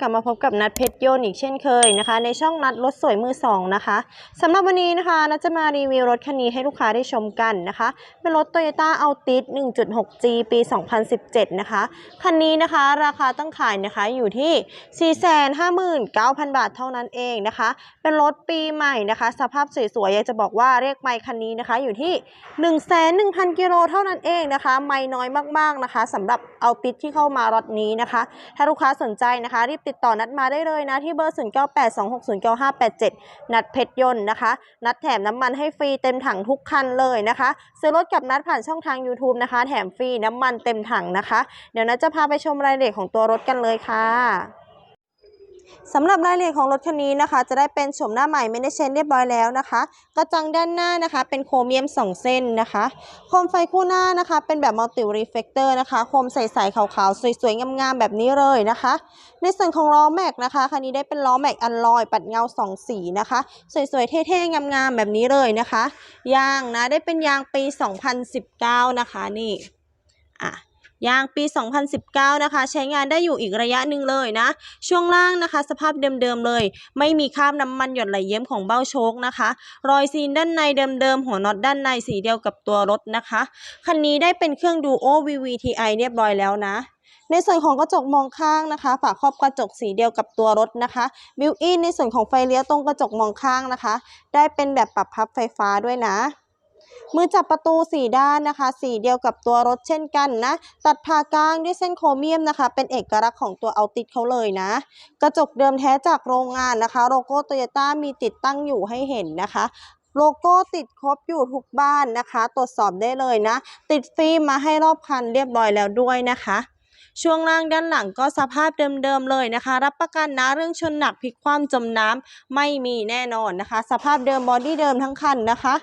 กลับมาพบกับนัดเพชรโยนอีกเช่นเคยนะคะ ในช่องนัดรถสวยมือสองนะคะสำหรับวันนี้นะคะนัดจะมารีวิวรถคันนี้ให้ลูกค้าได้ชมกันนะคะ เป็นรถ Toyota Altis 1.6G ปี 2017 นะคะ คันนี้นะคะราคาตั้งขายนะคะอยู่ที่ 459,000 บาทเท่านั้นเองนะคะ เป็นรถปีใหม่นะคะ สภาพสวยๆอยากจะบอกว่าเรียกไมค์คันนี้นะคะอยู่ที่1,100,000 กิโลเท่านั้นเองนะคะ ไม่น้อยมากๆนะคะสำหรับเอาติดที่เข้ามารถนี้นะคะ ถ้าลูกค้าสนใจนะคะรีบติดต่อนัดมาได้เลยนะ ที่เบอร์ 0982609587 นัดเพชรยนต์นะคะ นัดแถมน้ำมันให้ฟรีเต็มถังทุกคันเลยนะคะ ซื้อรถกับนัดผ่านช่องทาง YouTube นะคะ แถมฟรีน้ำมันเต็มถังนะคะ เดี๋ยวนัดจะพาไปชมรายละเอียดของตัวรถกันเลยค่ะ สำหรับรายละเอียดของรถคันนี้นะคะ จะได้เป็นโฉมหน้าใหม่ไม่ได้เชนเรียบร้อยแล้วนะคะ กระจังด้านหน้านะคะ เป็นโครเมียม 2 เส้นนะคะโคมไฟคู่หน้านะคะ เป็นแบบมัลติรีเฟกเตอร์นะคะโคมใสๆขาวๆ สวยๆ งามๆ แบบนี้เลยนะคะ ในส่วนของล้อแม็กนะคะคันนี้ได้เป็นล้อแม็กอันลอย ปัดเงา 2 สีนะคะ สวยๆ เท่ๆ งามๆ แบบนี้เลยนะคะ ยางนะได้เป็นยางปี 2019 นะคะนี่อะ ยางปี 2019 นะคะ ใช้งานได้อยู่อีกระยะหนึ่งเลยนะ ช่วงล่างนะคะ สภาพเดิมๆเลย ไม่มีคราบน้ำมันหยดไหลเยิ้มของเบ้าโชคนะคะ รอยซีนด้านในเดิมๆ หัวน็อตด้านในสีเดียวกับตัวรถนะคะ คันนี้ได้เป็นเครื่องดูโอ VVTi เรียบร้อยแล้วนะในส่วนของกระจกมองข้างนะคะ ฝาครอบกระจกสีเดียวกับตัวรถนะคะบิวอินในส่วนของไฟเลี้ยวตรงกระจกมองข้างนะคะ ได้เป็นแบบปรับพับไฟฟ้าด้วยนะ มือจับประตูสีด้านนะคะ สีเดียวกับตัวรถเช่นกันนะ ตัดผ่ากลางด้วยเส้นโครเมียมนะคะ เป็นเอกลักษณ์ของตัวเอาติดเขาเลยนะ กระจกเดิมแท้จากโรงงานนะคะ โลโก้โตโยต้ามีติดตั้งอยู่ให้เห็นนะคะโลโก้ติดครบอยู่ทุกบ้านนะคะ ตรวจสอบได้เลยนะ ติดฟิล์มมาให้รอบคันเรียบร้อยแล้วด้วยนะคะ ช่วงล่างด้านหลังก็สภาพเดิมๆเลยนะคะ รับประกันนะเรื่องชนหนักพลิกคว่ำจมน้ำไม่มีแน่นอนนะคะ สภาพเดิมบอดี้เดิมทั้งคันนะคะ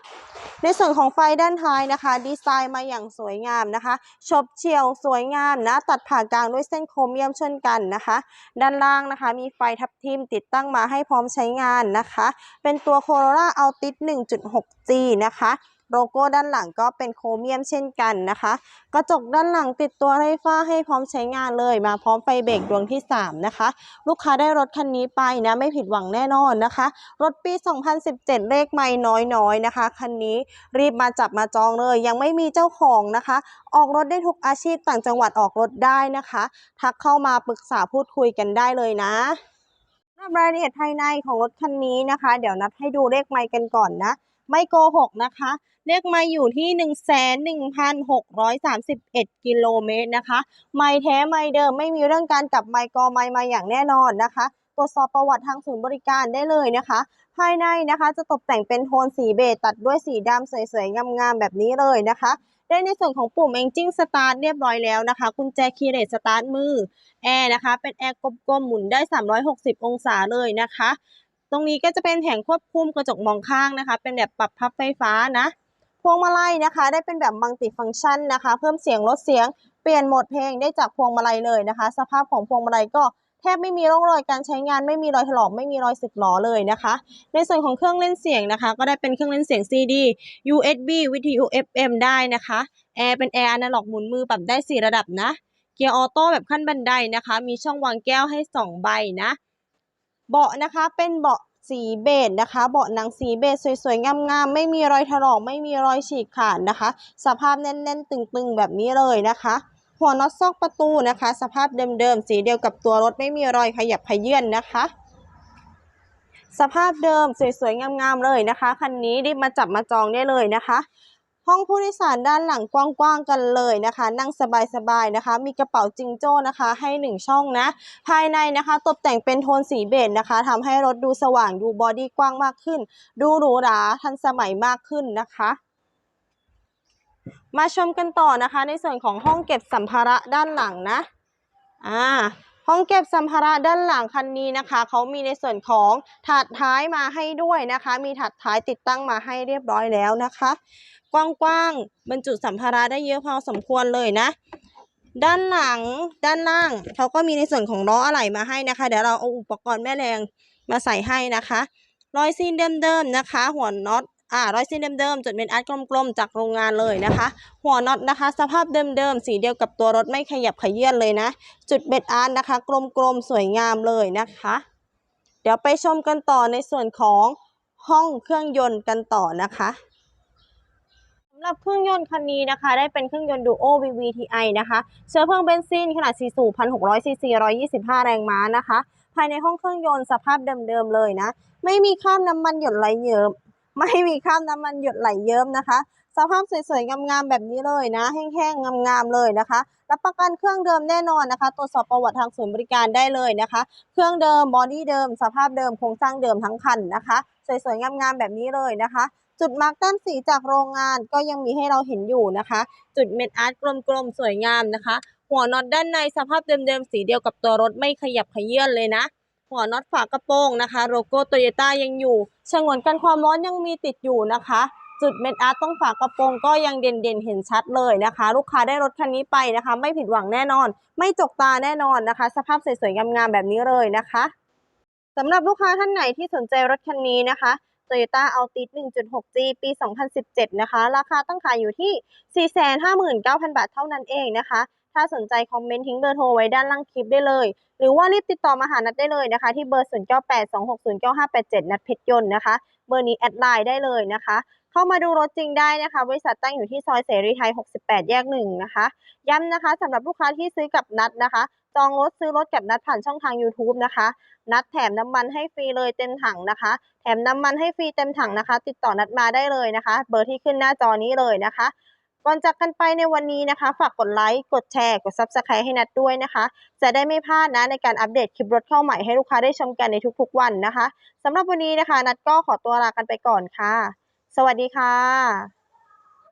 ในส่วนของไฟด้านท้ายนะคะ ดีไซน์มาอย่างสวยงามนะคะชบเฉียวสวยงามนะ ตัดผ่ากลางด้วยเส้นโครเมียมเช่นกันนะคะ ด้านล่างนะคะ มีไฟทับทิมติดตั้งมาให้พร้อมใช้งานนะคะ เป็นตัว Corolla Altis 1.6G นะคะ โลโก้ด้านหลังก็เป็นโครเมียมเช่นกันนะคะ กระจกด้านหลังติดตัวไฟฟ้าให้พร้อมใช้งานเลยมาพร้อมไฟเบรกดวงที่ 3 นะคะ ลูกค้าได้รถคันนี้ไปนะไม่ผิดหวังแน่นอนนะคะ รถปี 2017 เลขไม่น้อยๆนะคะคันนี้รีบมาจับมาจองเลย ยังไม่มีเจ้าของนะคะ ออกรถได้ทุกอาชีพต่างจังหวัดออกรถได้นะคะ ทักเข้ามาปรึกษาพูดคุยกันได้เลยนะสำหรับรายละเอียดภายในของรถคันนี้นะคะ เดี๋ยวนัดให้ดูเลขไมค์กันก่อนนะ ไม่โกหกนะคะ เลขไมค์อยู่ที่ 11,631 กิโลเมตรนะคะ ไมค์แท้ไมค์เดิมไม่มีเรื่องการกลับไมค์กอไมค์มาอย่างแน่นอนนะคะ ตรวจสอบประวัติทางศูนย์บริการได้เลยนะคะ ภายในนะคะจะตกแต่งเป็นโทนสีเบจตัดด้วยสีดำสวยๆ งามๆ แบบนี้เลยนะคะได้ในส่วนของปุ่ม Engine Start เรียบร้อยแล้วนะคะ กุญแจคีย์เลสสตาร์ทมือ แอร์นะคะ เป็นแอร์กลมๆ หมุนได้ 360 องศาเลยนะคะ ตรงนี้ก็จะเป็นแผงควบคุมกระจกมองข้างนะคะ เป็นแบบปรับพับไฟฟ้านะพวงมาลัยนะคะ ได้เป็นแบบมัลติฟังก์ชันนะคะ เพิ่มเสียงลดเสียงเปลี่ยนโหมดเพลงได้จากพวงมาลัยเลยนะคะ สภาพของพวงมาลัยก็แทบไม่มีร่องรอยการใช้งานไม่มีรอยถลอกไม่มีรอยสึกหรอเลยนะคะ ในส่วนของเครื่องเล่นเสียงนะคะ ก็ได้เป็นเครื่องเล่นเสียง CD USB วิทยุ FM ได้นะคะแอร์เป็นแอร์อนาล็อกหมุนมือปรับได้ 4 ระดับนะ เกียร์ออโต้แบบขั้นบันไดนะคะ มีช่องวางแก้วให้ 2 ใบนะ เบาะนะคะเป็นเบาะสีเบจนะคะ เบาะหนังสีเบจสวยๆงามๆไม่มีรอยถลอกไม่มีรอยฉีกขาดนะคะ สภาพแน่นๆ ตึงๆ แบบนี้เลยนะคะหัวน็อตซอกประตูนะคะ สภาพเดิมๆ สีเดียวกับตัวรถไม่มีรอยขยับขยื่นนะคะ สภาพเดิมสวยๆงามๆเลยนะคะคันนี้รีบมาจับมาจองได้เลยนะคะ ห้องผู้โดยสารด้านหลังกว้างๆกันเลยนะคะ นั่งสบายๆนะคะ มีกระเป๋าจิงโจ้นะคะ ให้หนึ่งช่องนะ ภายในนะคะ ตกแต่งเป็นโทนสีเบจนะคะทำให้รถดูสว่างดูบอดี้กว้างมากขึ้น ดูหรูหราทันสมัยมากขึ้นนะคะมาชมกันต่อนะคะ ในส่วนของห้องเก็บสัมภาระด้านหลังนะอ่าห้องเก็บสัมภาระด้านหลังคันนี้นะคะเขามีในส่วนของถาดท้ายมาให้ด้วยนะคะ มีถาดท้ายติดตั้งมาให้เรียบร้อยแล้วนะคะ กว้างๆบรรจุสัมภาระได้เยอะพอสมควรเลยนะ ด้านหลังด้านล่างเขาก็มีในส่วนของล้ออะไหล่มาให้นะคะ เดี๋ยวเราเอาอุปกรณ์แม่แรงมาใส่ให้นะคะรอยซีนเดิมๆนะคะ หัวน็อตอ่ารอยซีนเดิมๆจุดเม็ดอาร์ตกลมๆจากโรงงานเลยนะคะ หัวน็อตนะคะ สภาพเดิมๆสีเดียวกับตัวรถไม่ขยับขยื่นเลยนะ จุดเม็ดอาร์ตนะคะ กลมๆสวยงามเลยนะคะ เดี๋ยวไปชมกันต่อในส่วนของห้องเครื่องยนต์กันต่อนะคะำหรับเครื่องยนต์คันนี้นะคะ ได้เป็นเครื่องยนต์ Duo VVTi นะคะ เชื้อเพลิงเบนซินขนาด4สูบ1,600ซีซี125 แรงม้านะคะ ภายในห้องเครื่องยนต์สภาพเดิมๆเลยนะ ไม่มีคราบน้ำมันหยดไหลเยิ้มไม่มีคราบน้ำมันหยดไหลเยิ้มนะคะ สภาพสวยๆ งามๆ แบบนี้เลยนะ แห้งๆ งามๆ เลยนะคะ รับประกันเครื่องเดิมแน่นอนนะคะ ตรวจสอบประวัติทางศูนย์บริการได้เลยนะคะ เครื่องเดิม บอดี้เดิม สภาพเดิม โครงสร้างเดิมทั้งคันนะคะ สวยๆ งามๆ แบบนี้เลยนะคะ จุดมาร์กแต้มสีจากโรงงานก็ยังมีให้เราเห็นอยู่นะคะ จุดเม็ดอาร์ตกลมๆ สวยงามนะคะ หัวน็อตด้านในสภาพเดิมๆ สีเดียวกับตัวรถไม่ขยับขยื่นเลยนะ หัวน็อตฝากระโปรงนะคะ โลโก้โตโยต้ายังอยู่ฉงวนกันความร้อนยังมีติดอยู่นะคะ จุดเม็ดอาร์ตตรงฝากระโปรงก็ยังเด่นๆ เห็นชัดเลยนะคะ ลูกค้าได้รถคันนี้ไปนะคะ ไม่ผิดหวังแน่นอน ไม่จกตาแน่นอนนะคะ สภาพสวยๆงามๆแบบนี้เลยนะคะสำหรับลูกค้าท่านไหนที่สนใจรถคันนี้นะคะ Toyota Altis 1.6G ปี 2017 นะคะ ราคาตั้งขายอยู่ที่ 459,000 บาทเท่านั้นเองนะคะ ถ้าสนใจคอมเมนต์ทิ้งเบอร์โทรไว้ด้านล่างคลิปได้เลย หรือว่ารีบติดต่อมาหานัดได้เลยนะคะ ที่เบอร์ 0982609587 นัดเพชรยนต์นะคะ เบอร์นี้แอดไลน์ได้เลยนะคะ เข้ามาดูรถจริงได้นะคะ บริษัทตั้งอยู่ที่ซอยเสรีไทย 68 แยก1นะคะ ย้ำนะคะสำหรับลูกค้าที่ซื้อกับนัดนะคะ จองรถซื้อรถกับนัดผ่านช่องทาง YouTube นะคะ นัดแถมน้ำมันให้ฟรีเลยเต็มถังนะคะ แถมน้ำมันให้ฟรีเต็มถังนะคะ ติดต่อนัดมาได้เลยนะคะ เบอร์ที่ขึ้นหน้าจอนี้เลยนะคะก่อนจากกันไปในวันนี้นะคะ ฝากกดไลค์ กดแชร์ กด Subscribe ให้นัดด้วยนะคะ จะได้ไม่พลาดนะในการอัปเดตคลิปรถเข้าใหม่ให้ลูกค้าได้ชมกันในทุกๆวันนะคะสำหรับวันนี้นะคะ นัดก็ขอตัวลากันไปก่อนค่ะ สวัสดีค่ะ